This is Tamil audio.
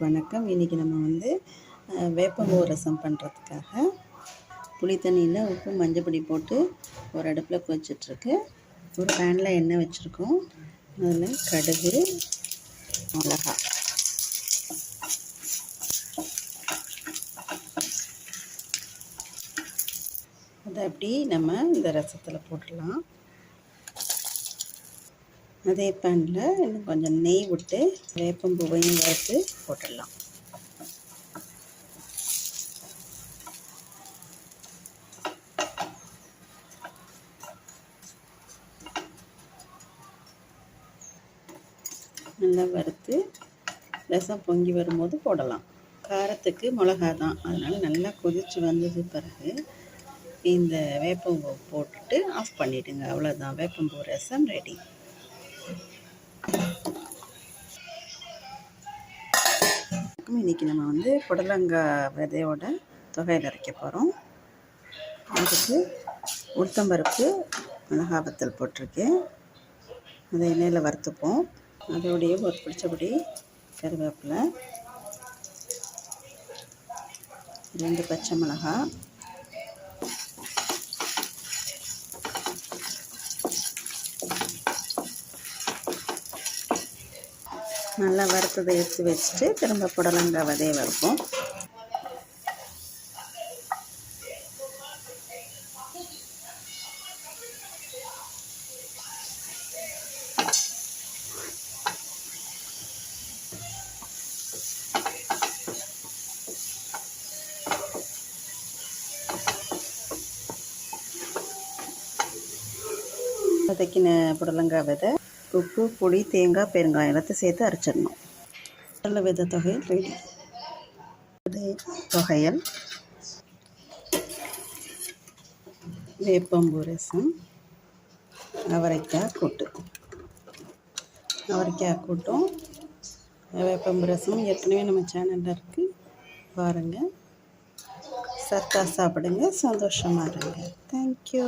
வணக்கம். இன்றைக்கி நம்ம வந்து வேப்பங்கூ வேப்பம்பூ ரசம் பண்ணுறதுக்காக புளி தண்ணியில் உப்பு மஞ்சப்பொடி போட்டு ஒரு அடுப்பில் கொதிச்சிட்ருக்கு ஒரு பேனில் எண்ணெய் வச்சுருக்கோம். அதில் கடுகு மிளகா அதை அப்படி நம்ம இந்த ரசத்தில் போட்டுடலாம். அதே பேனில் இன்னும் கொஞ்சம் நெய் விட்டு வேப்பம்பூவையும் வறுத்து போட்டுடலாம். நல்லா வறுத்து ரசம் பொங்கி வரும்போது போடலாம். காரத்துக்கு மிளகா தான் அதனால் நல்லா கொதித்து வந்தது பிறகு இந்த வேப்பம்பூ போட்டுட்டு ஆஃப் பண்ணிவிடுங்க அவ்வளோதான் வேப்பம்பூ ரசம் ரெடி இன்றைக்கி நம்ம வந்து புடலங்காய் விதையோட தொகையில் அரைக்க போகிறோம் அதுக்கு உளுத்தம்பருப்பு மிளகாய் வத்தல் போட்டிருக்கேன். அதை எண்ணெயில் வறுத்துப்போம். அதோடைய ஒரு பிடிச்சபடி கருவேப்பிலை ரெண்டு பச்சை மிளகாய் நல்லா வறுத்ததை எடுத்து வச்சுட்டு திரும்ப புடலங்காய் விதைய வறுப்போம். வதக்கின புடலங்காய் விதை உப்பு பொடி தேங்காய் பெருங்காயம் எல்லாத்தையும் சேர்த்து அரைச்சிடணும். கடலை வித தொகையில் ரெடி தொகையல். வேப்பம்பூ ரசம். அவரைக்காய் கூட்டு. அவரைக்காய் கூட்டும். வேப்பம்பு ரசம் ஏற்கனவே நம்ம சேனலில் இருக்குது பாருங்கள் சத்தா சாப்பிடுங்க. சந்தோஷமாக இருங்க. தேங்க்யூ